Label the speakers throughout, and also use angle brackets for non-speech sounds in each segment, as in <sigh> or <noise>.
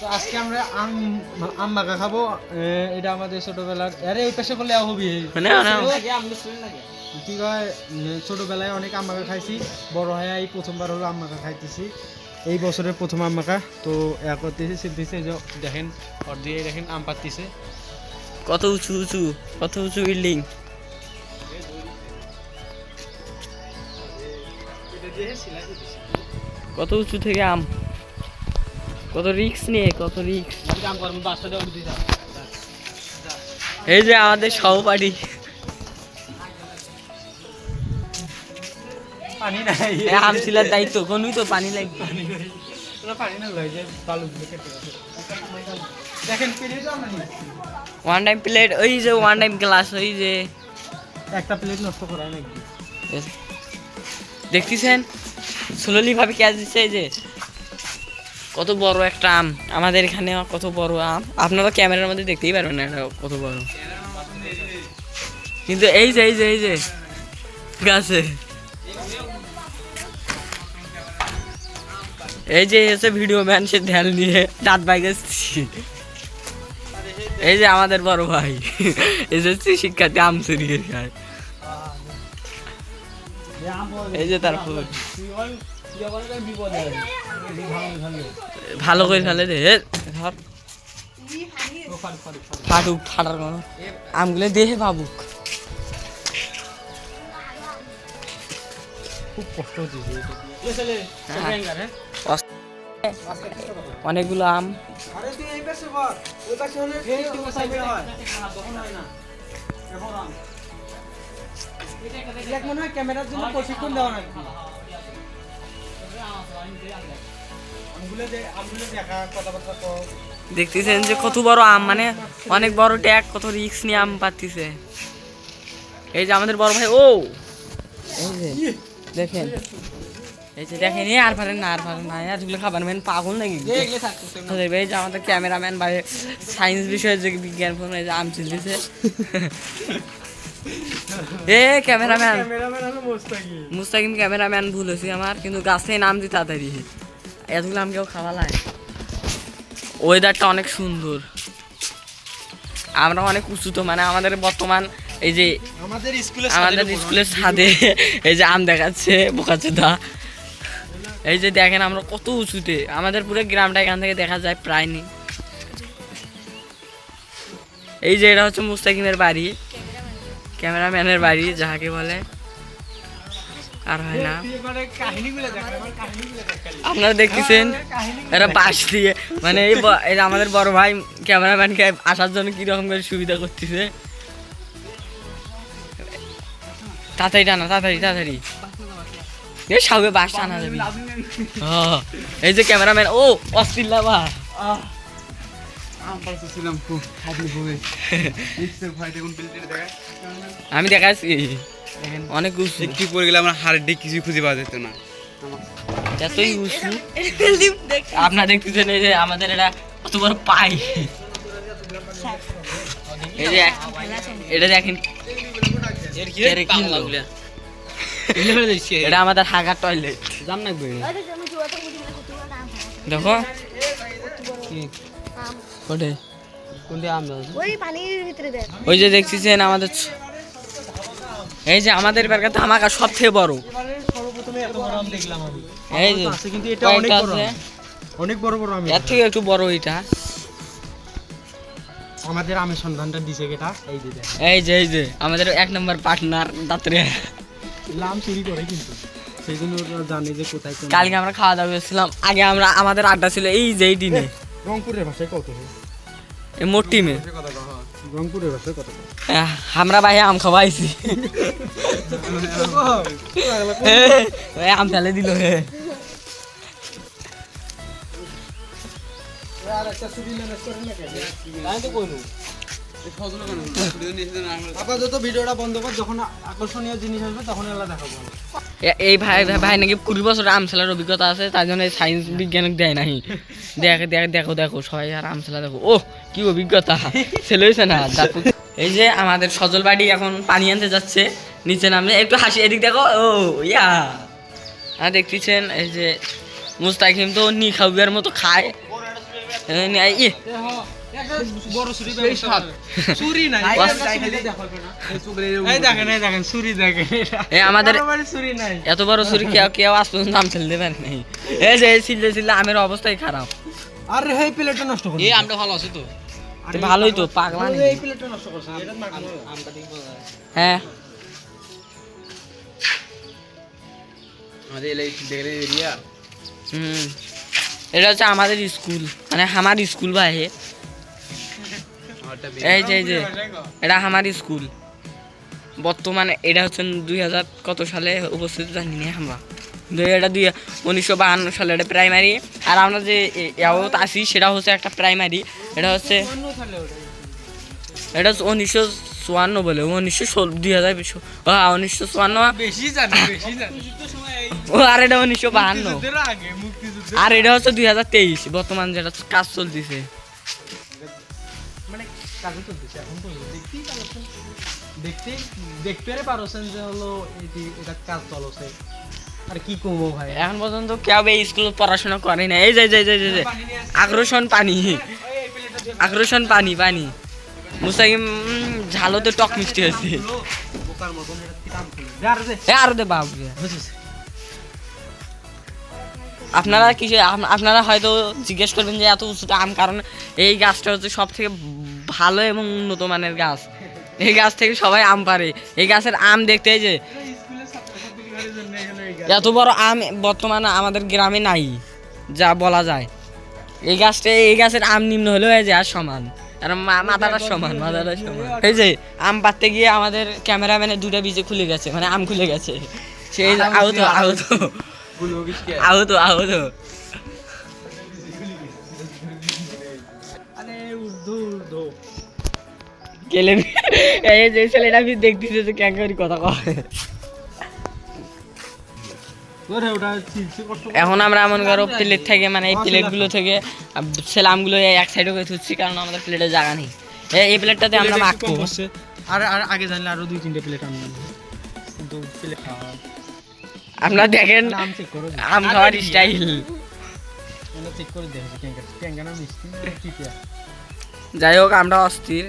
Speaker 1: তো আজকে আমরা আম আম মাখা খাব এটা আমাদের ছোটবেলার। আরে ওই পাশে করলে হবি
Speaker 2: মানে
Speaker 1: কি কয়? ছোটবেলায় অনেক আম মাখা খাইছি। বড় হয়ে এই প্রথমবার হলো আম মাখা খাইতেছি। এই বছরের প্রথম আম মাখা তো এ করতেছি যে দেখেন ওর দিয়ে দেখেন আম পাতিছে
Speaker 2: কত উঁচু উঁচু কত উঁচু বিল্ডিং কত উঁচু থেকে আম? কত রিক্স নিয়ে কত রিক্স এই যে আমাদের সহপাঠী।
Speaker 1: পানি নাই।
Speaker 2: আম ছিলার দায়িত্ব কোনই তো পানি লাগবে। ওয়ান টাইম প্লেট ওই যে ওয়ান টাইম গ্লাস ওই যে
Speaker 1: একটা প্লেট নষ্ট করা নাকি?
Speaker 2: দেখতেছেন? স্লোলি ভাবে ক্যাচ দিচ্ছে এই যে? কত বড় একটা আম। আমাদের এখানে কত বড় আম। আপনারা ক্যামেরার মধ্যে দেখতেই পারবেন না এটা কত বড়। কিন্তু এই যে এই যে এই যে, গাছে। এই যে এসে ভিডিও ম্যান সে ধ্যান নিয়ে দাঁত বাইক এই যে আমাদের বড় ভাই। এসেছি শিক্ষার্থী আম চুরিয়ে খায়। এই যে তারপর ভালো করে ফেলে দে ধর। ফাটুক ফাটার কোনো। আমগুলো দেহে বাবুক
Speaker 1: খুব কষ্ট হচ্ছে
Speaker 2: অনেকগুলো আম।
Speaker 1: আরে তুই এই পাশে বল ওই পাশে হলে একটু হয়। তখন হয় না। এখন আম। দেখ মনে হয় ক্যামেরার জন্য প্রশিক্ষণ দেওয়া।
Speaker 2: দেখতেছেন যে কত বড় আম মানে অনেক বড় ট্যাগ কত রিক্স নিয়ে আম পাতিছে। এই যে আমাদের বড় ভাই ও! এই যে দেখেন। এই যে দেখেন আর পারেন না আর পারেন না। আর যেগুলো খাবার মেন পাগল নাকি? এই যে আমাদের ক্যামেরাম্যান বা সায়েন্স বিষয়ে যে বিজ্ঞান ফোন এই যে আম চিলতেছে <laughs> এ ক্যামেরাম্যান। মুস্তাকিম। ক্যামেরাম্যান ভুল হয়েছে আমার কিন্তু গাছে নাম দি তাড়াতাড়ি এতগুলো আম কেউ খাওয়া লাগে ওয়েদারটা অনেক সুন্দর। আমরা অনেক উঁচুতো মানে আমাদের বর্তমান এই যে
Speaker 1: আমাদের স্কুলে
Speaker 2: আমাদের স্কুলের ছাদে এই যে আম দেখাচ্ছে বোকাচোদা। এই যে দেখেন আমরা কত উঁচুতে আমাদের পুরো গ্রামটা এখান থেকে দেখা যায় প্রায় নেই। এই যে এটা হচ্ছে মুস্তাকিমের বাড়ি। ক্যামেরাম্যানের বাড়ি যাহাকে বলে আর হয় না। আপনারা দেখতেছেন এরা বাস দিয়ে মানে এই আমাদের বড় ভাই ক্যামেরাম্যানকে আসার জন্য কীরকম করে সুবিধা করতেছে? তাড়াতাড়ি টানা তাড়াতাড়ি তাড়াতাড়ি। এই সাউকে বাস টানা যাবি এই যে ক্যামেরাম্যান ও অস্থির লাভা।
Speaker 1: আম খুব <laughs> দেখুন দেখা
Speaker 2: আমি দেখাচ্ছি অনেক উঁচু।
Speaker 1: একটু পরে গেলে আমার হাড় ডি কিছু খুঁজে পাওয়া যেত না।
Speaker 2: এতই উঁচু। আপনারা দেখতেছেন এই যে আমাদের এটা কত বড় পাই। এই যে এটা দেখেন। এর এটা আমাদের হাগার টয়লেট
Speaker 1: জাম নাকবে
Speaker 2: দেখো।
Speaker 1: দাও
Speaker 3: ওই
Speaker 2: যে দেখতেছেন আমাদের এই যে আমাদের এবারকার ধামাকা সব থেকে বড়।
Speaker 1: এবারে সর্বপ্রথমে এত বড় আম
Speaker 2: এই যে
Speaker 1: কিন্তু এটা অনেক বড় অনেক বড় বড় আম
Speaker 2: এর থেকে একটু বড় এটা।
Speaker 1: আমাদের আমের সন্ধানটা দিছে কেটা। এই যে
Speaker 2: এই যে এই যে আমাদের এক নম্বর পার্টনার দাত্রে।
Speaker 1: লাম চুরি করে কিন্তু। সেই জন্য জানে যে কোথায়
Speaker 2: কালকে আমরা খাওয়া দাওয়া করছিলাম। আগে আমরা আমাদের আড্ডা ছিল এই যে এই দিনে
Speaker 1: রংপুরের ভাষায় কত
Speaker 2: এই মোট টিমে।
Speaker 1: রংপুরের ভাষায় কত?
Speaker 2: আহ, আমরা ভাই আম খাওয়াইছি আম ফেলে দিল হে। এই ভাই ভাই নাকি কুড়ি বছর আম খেলার অভিজ্ঞতা আছে তাই জন্য সায়েন্স দেয় নাই। দেখ দেখ দেখো দেখো, সবাই আর আম খেলা দেখো। ও কি অভিজ্ঞতা। ছেলে হয়েছে না এই যে আমাদের সজল বাড়ি এখন পানি আনতে যাচ্ছে, নিচে নামলে একটু হাসি, এদিক দেখো, ও, ইয়া। আর দেখতেছেন এই যে মুস্তাকিম তো নি খাবিয়ার মতো খায়। এত বড় ছুরি কেউ কেউ আজ পর্যন্ত আম ছেলে পারে নাই। এই যে ছিললে ছিললে আমের অবস্থাই খারাপ।
Speaker 1: আরে এই প্লেটটা নষ্ট
Speaker 3: এই আমটা ভালো আছে তো।
Speaker 2: ভালোই তো পাগলা।
Speaker 1: এই প্লেটটা নষ্ট করছেন এটা
Speaker 2: হ্যাঁ।
Speaker 3: আমাদের এরিয়া।
Speaker 2: হুম। এটা হচ্ছে আমাদের স্কুল। মানে আমার স্কুল ভাই এই যে এই যে এটা আমার স্কুল। বর্তমানে এটা হচ্ছে দুই হাজার কত সালে উপস্থিত জানি না আমরা। কিন্তু এটা দুই উনিশশো বাহান্ন সালে এটা প্রাইমারি আর আমরা যে ইয়াবত আছি সেটা হচ্ছে একটা প্রাইমারি এটা হচ্ছে এটা হচ্ছে উনিশশো চুয়ান্ন বলে। উনিশশো ষোলো দুই হাজার বিশ হ্যাঁ উনিশশো চুয়ান্ন। ও আর এটা উনিশশো বাহান্ন। আর এটা হচ্ছে দুই হাজার তেইশ। বর্তমান যেটা কাজ চলতেছে।
Speaker 1: কাজে চলতেছে এখন তো দেখতেই পারছেন দেখতে দেখতে পারছেন যে হলো এটি এটা কাজ চলছে আর কি ভাই?
Speaker 2: এখন পর্যন্ত কেউ এই স্কুলে পড়াশোনা করে না এই যে যে যে যে- যে। আগ্রসন পানি। আগ্রসন পানি পানি। মুসাকিম উম, ঝালো তো টক মিষ্টি হয়েছে। আরও দে আপনারা আপ- আপনারা হয়তো জিজ্ঞেস করবেন যে এত উঁচুটা আম কারণ এই গাছটা হচ্ছে সব থেকে ভালো এবং উন্নত মানের গাছ। এই গাছ থেকে সবাই আম পারে। এই গাছের আম দেখতে যে। এত বড় আম বর্তমানে আমাদের গ্রামে নাই, যা বলা যায়। এই গাছটা, এই গাছের আম নিম্ন হলেও এই যে আর সমান। আর মাথাটা সমান মাথাটা সমান। এই যে, আম পাততে গিয়ে আমাদের ক্যামেরাম্যানের দুটা বীজে খুলে গেছে মানে আম খুলে গেছে। সেই আহত আহত। আহত আহত। গেলে এই যে ছেলেটা আমি দেখতেছি যে ক্যাঙ্কারি কথা কয়।
Speaker 1: করে।
Speaker 2: এখন আমরা এমন করো প্লেট থেকে মানে এই প্লেটগুলো থেকে ছেলে আমগুলো এক সাইডে করে থুচ্ছি কারণ আমাদের প্লেটে জায়গা নেই। এই- প্লেটটাতে আমরা
Speaker 1: প্লেট
Speaker 2: মাখবো।
Speaker 1: আর আর আগে জানলে আরও দুই তিনটে প্লেট আনলাম প্লেট
Speaker 2: আপনারা দেখেন
Speaker 1: করো
Speaker 2: আম খাওয়ার স্টাইল
Speaker 1: করে
Speaker 2: যাই হোক আমরা অস্থির।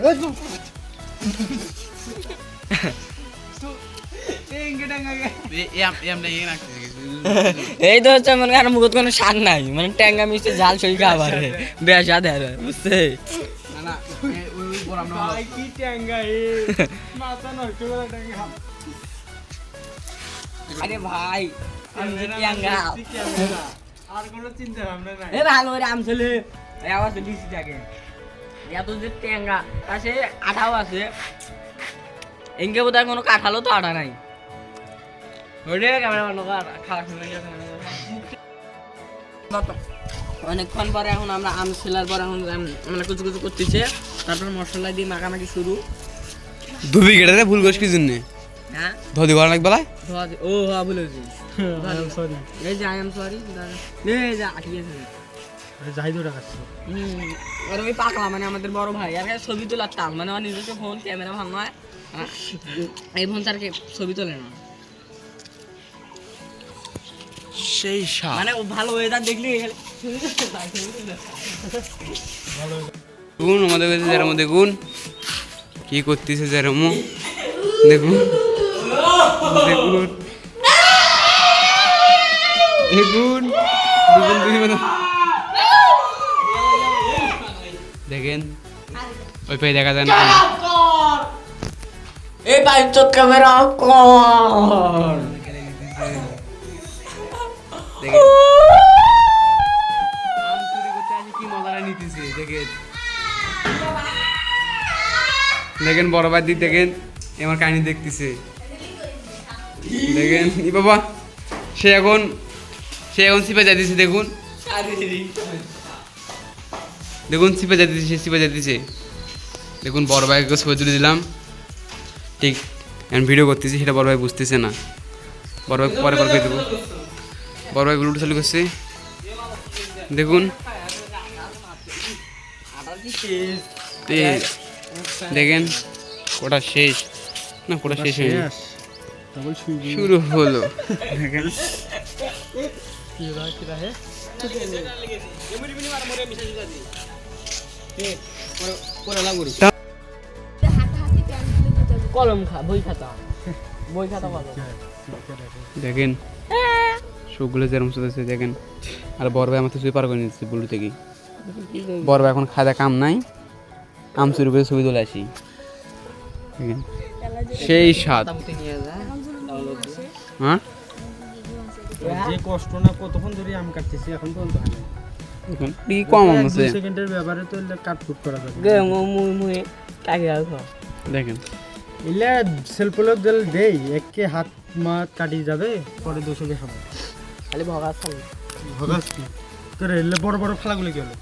Speaker 3: এই
Speaker 2: তো হচ্ছে মনে হয় মুখত কোনো শাক নাই। মানে ট্যাঙ্গা মিষ্টি ঝাল সই খাবার বেশা দেয় বুঝছে? আরে ভাই।
Speaker 1: আর কোনো চিন্তা ভাবনা নাই।
Speaker 2: ভালো করে আম ছেলে। আবার দিছি থাকে এত যে ট্যাঙ্গা পাশে আঠাও আছে। এনকে বোধহয় কোনো কাঠালো তো আঠা নাই। অনেকক্ষণ পরে এখন আমরা আম ছেলার পর এখন আম- মানে কুচু কুচু করতেছে তারপর মশলা দিয়ে মাখামাখি শুরু।
Speaker 3: দু বিঘেটাতে ফুল গোছ কি জন্য
Speaker 2: হ্যাঁ
Speaker 3: ধদি ঘর লাগবে
Speaker 2: ও হ্যাঁ বলেছি
Speaker 1: সরি
Speaker 2: এই যে আই এম সরি এই যে আটকে গেছে
Speaker 1: জাহিদুর
Speaker 2: আর ওই পাকলা মানে আমাদের বড় ভাই। আর কাছে ছবি তোলার মানে আমার নিজস্ব ফোন ক্যামেরা ভালো নয় এই ফোন তার ছবি তোলে না।
Speaker 3: সেই
Speaker 2: মানে ভালো ওয়েদার দেখলি
Speaker 3: দেখুন আমাদের কাছে যেরকম দেখুন কি করতেছে যেরকম দেখুন। দেখুন। দেখুন। দুজন দুই দেখেন। ওই পাই দেখা যায় না।
Speaker 2: এই বাইক চোখ ক্যামেরা কর।
Speaker 3: দেখেন। আম চুরি করতে আসি কি মজাটা নিতেছে দেখেন। দেখেন বড় ভাই দিক দেখেন আমার কাহিনী দেখতেছে। দেখেন ই বাবা সে এখন সে এখন সিপে যাইতেছে দেখুন। দেখুন সিপে যাইতেছে সে সিপে যাইতেছে দেখুন বড় ভাইকে ছবি তুলে দিলাম। ঠিক এখন ভিডিও করতেছি সেটা বড় ভাই বুঝতেছে না। বড় ভাই পরে পরে দেবো। বড় ভাই উল্টো চালু করছে। দেখুন। দেখেন কোটা শেষ। না কোটা শেষ হয়নি।
Speaker 1: শুরু।
Speaker 3: শুরু হলো। দেখেন।
Speaker 2: কলম খা বই খাতা বই খাতা কলম।
Speaker 3: দেখেন সবগুলো যেরকম চলতেছে দেখেন। আর বড় ভাই আমার তো ছবি পার করে নিচ্ছে বুলু থেকে বড় ভাই এখন খাওয়া কাম নাই আম চুরি করে ছবি তুলে আসি। দেখেন সেই স্বাদ। হ্যাঁ?
Speaker 1: যে কষ্ট না কতক্ষণ ধরে আম কাটতেছি এখন পর্যন্ত হয়
Speaker 3: কি কম আম আছে?
Speaker 1: সেকেন্ডের ব্যাপারে তো কাট ফুট করা যাবে।
Speaker 2: গে মুই মুই কাকে আছো
Speaker 3: দেখেন।
Speaker 1: এলে সেলফলোক দিল দেই একে হাত মাত কাটি যাবে পরে
Speaker 2: খালি ভগা খাল
Speaker 1: ভগাস কি? তোর এলে বড় বড় ফালাগুলো কি হলো?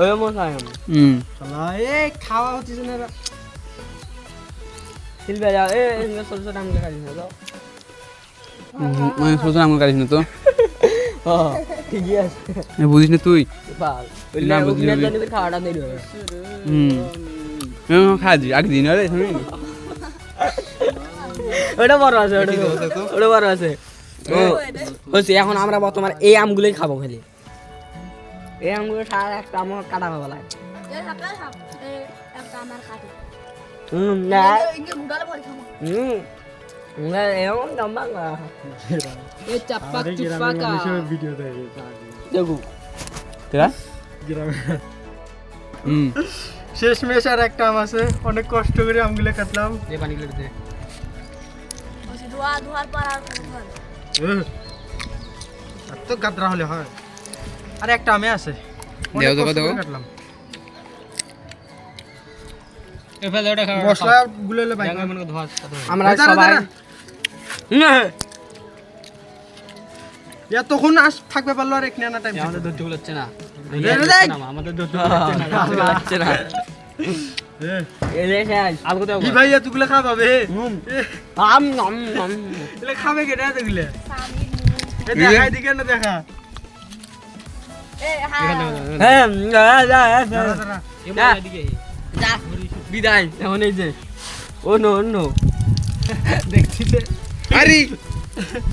Speaker 2: ওই মশাই
Speaker 3: হুম
Speaker 1: শালা এ খাওয়া হচ্ছে না।
Speaker 2: শিল্পে যাও এ এমনি ছোট ছোট আমগুলো খালি না তো।
Speaker 3: মানে আম কাটিস না তো? এ <laughs> বুঝিস না তুই না, বুঝলি, হুম খাজি আগে দিন আরে শুনি
Speaker 2: ওটা বড় আছে ওটা বড় আছে ও হচ্ছে এখন আমরা বর্তমানে এই আমগুলোই খাব খালি এই আমগুলো সারা একটা আমার কাটা হবে লাগে হুম না
Speaker 4: খাব
Speaker 2: হুম না এমন লম্বা না
Speaker 4: এ চাপ্পা
Speaker 1: আরে ভিডিও দেয়
Speaker 2: দেখু
Speaker 3: তেরা হুম
Speaker 1: শেষ মেশ আর একটা আম আছে। অনেক কষ্ট করে আমগুলো কাটলাম।
Speaker 2: দে।
Speaker 4: ধোয়া ধোয়ার পর আর
Speaker 1: আর তো গাদরা হলে হয়। আর একটা আমে আছে।
Speaker 3: দেও,
Speaker 1: কাটলাম। গুলো
Speaker 2: আমরা সবাই
Speaker 1: এতক্ষণ আস থাকবে পারল আর এক নেনা টাইম
Speaker 2: আমাদের ধরতে হচ্ছে না। আমাদের হচ্ছে না।
Speaker 1: ভাই এতগুলো খাবে কেটে এতগুলো দেখা না
Speaker 2: বিদায়। এখন এই যে। Oh no no.
Speaker 1: দেখছি।
Speaker 3: আরে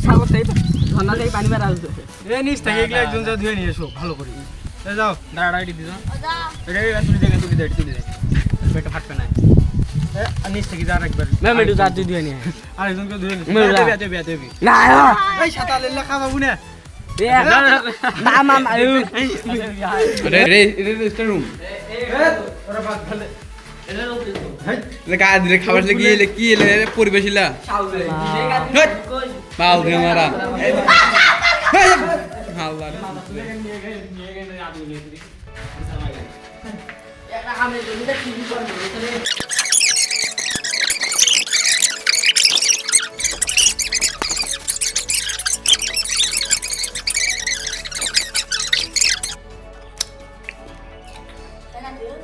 Speaker 2: সাগর থেকে ঝর্ণা থেকে পানি বেড়া আসছে
Speaker 1: এ নিচ থেকে এগুলো একজন যা ধুয়ে নিয়ে এসো ভালো করে এ যাও দাঁড়া দাঁড়া
Speaker 4: যা
Speaker 1: এটা এটা তুলি দেখে তুলি দেখ তুলি দেখ পেটে ফাটবে না নিচ থেকে যা একবার
Speaker 2: ম্যাম একটু নিয়ে
Speaker 1: আরেকজনকে ধুয়ে
Speaker 2: মেরে যা।
Speaker 1: দেবে দেবে দেবে
Speaker 2: না
Speaker 1: এই সাঁতার লেলে খাওয়াবো না
Speaker 2: আম আম আয়ু
Speaker 3: রে রে রে রে রুম
Speaker 1: ওরা বাদ ফেলে
Speaker 3: কা দিলে খাবার এলে, কি এলে পরিবেশিলা বাল দিয়ে মারা। আল্লাহ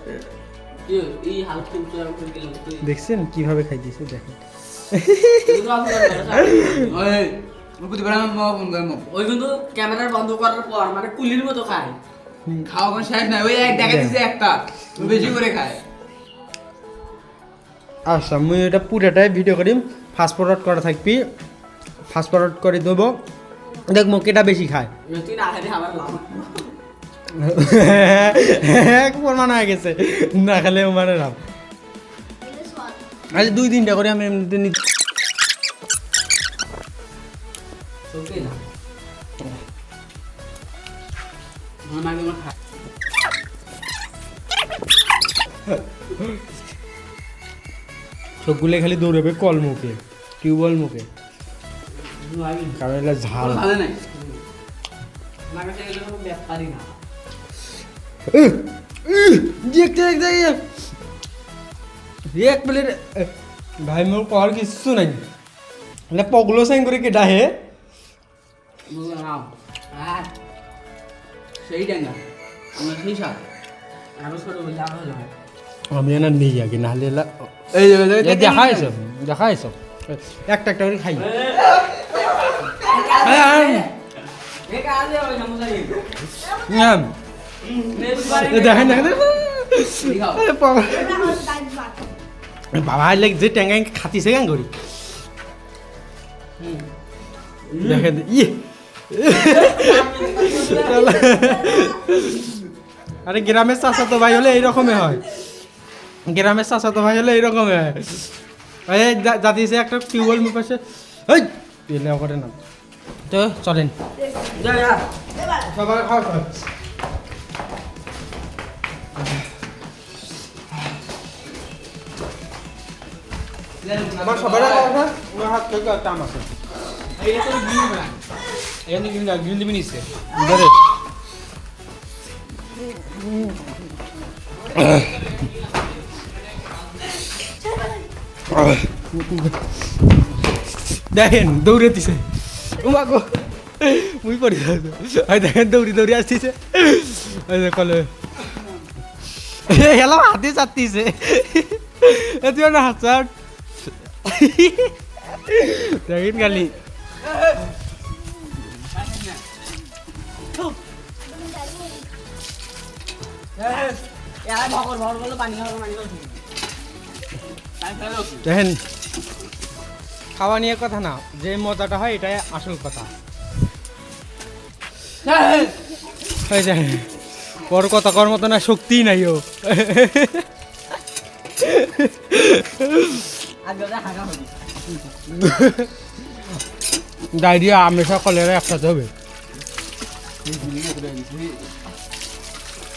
Speaker 2: এই
Speaker 1: দেখছেন কীভাবে দেখেন
Speaker 3: ওই
Speaker 2: কিন্তু ক্যামেরা বন্ধ করার পর মানে কুলির মতো খায়।
Speaker 3: খাওয়া কোন শেষ নাই ওই এক দেখা। দিছে একটা ও বেশি করে খায়।
Speaker 1: আচ্ছা মুই এটা পুরাটাই ভিডিও করিম। ফাস্ট ফরওয়ার্ড করা থাকবি। ফাস্ট ফরওয়ার্ড করে দেবো। দেখব কেটা বেশি খায়। প্রমাণ হয়ে গেছে। না খেলে মানে রাম
Speaker 4: এলে
Speaker 1: আজ দুই তিনটা করে আমি এমনিতে নি-
Speaker 2: না
Speaker 3: খায়।
Speaker 1: সবগুলো খালি দৌড়াবে কল মুখে টিউবওয়েল মুখে। কারণ এটা ঝাল।
Speaker 2: ব্যাপারই না।
Speaker 1: দেখতে দেখতে এক প্লেট ভাই মোর কর কিছু নাই এটা পগলো সাইন করে কেটা হে
Speaker 2: হয়
Speaker 1: আমি না নেই আগে নাহলে এলা-
Speaker 3: এই
Speaker 1: দেখা এসব দেখা এসব একটা একটা করে খাই
Speaker 2: এ
Speaker 1: দেখেন দেখেন বাবা- লাইক যে ট্যাঙ্গাই খাতিছে গান করি দেখেন ইয়ে। আরে গ্রামের চাচা তো ভাই হলে এইরকমই হয়। গ্রামের চাচা তো ভাই হলে এইরকমই হয়। এই যা- যা দিয়েছে একটা টিউবওয়েল মুখ পাশে এই পেলে করে না তো চলেন। সবার খাওয়া আমার সবার কথা ওনার হাত থেকে একটা আম আছে।
Speaker 3: এখানে গ্রিন গ্রিন দিবি নিচ্ছে
Speaker 1: ধরে। দেখেন দৌড়ে দিছে। উমাগো মুই পড়ি ওই দেখেন দৌড়ি দৌড়ি আসতেছে। ওই যে কলে। হেলা হাতে চাতিছে এতিও না হাত চাট দেখেন খালি দেখেন খাওয়া নিয়ে কথা না যে মজাটা হয় এটাই আসল কথা। দেখেন বড় কথা কর মতো না শক্তি নাই ও। ডায়রিয়া আমেশা কলেরা একসাথে হবে।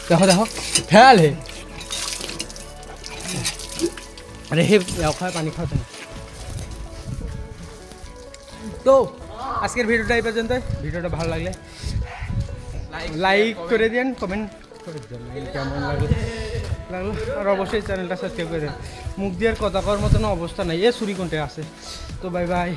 Speaker 1: দেখো দেখো ফেল হে। আরে হে যাও খায় পানি খাওয়াতে তো, আজকের ভিডিওটা এই পর্যন্ত ভিডিওটা ভালো লাগলে লাইক করে দিন কমেন্ট করে দিন কেমন লাগল লাগল আর অবশ্যই চ্যানেলটা সাবস্ক্রাইব করে দিন মুখ দিয়ে কথা কর মতন অবস্থা নাই। এ সুরি কোনটা আছে? তো বাই বাই।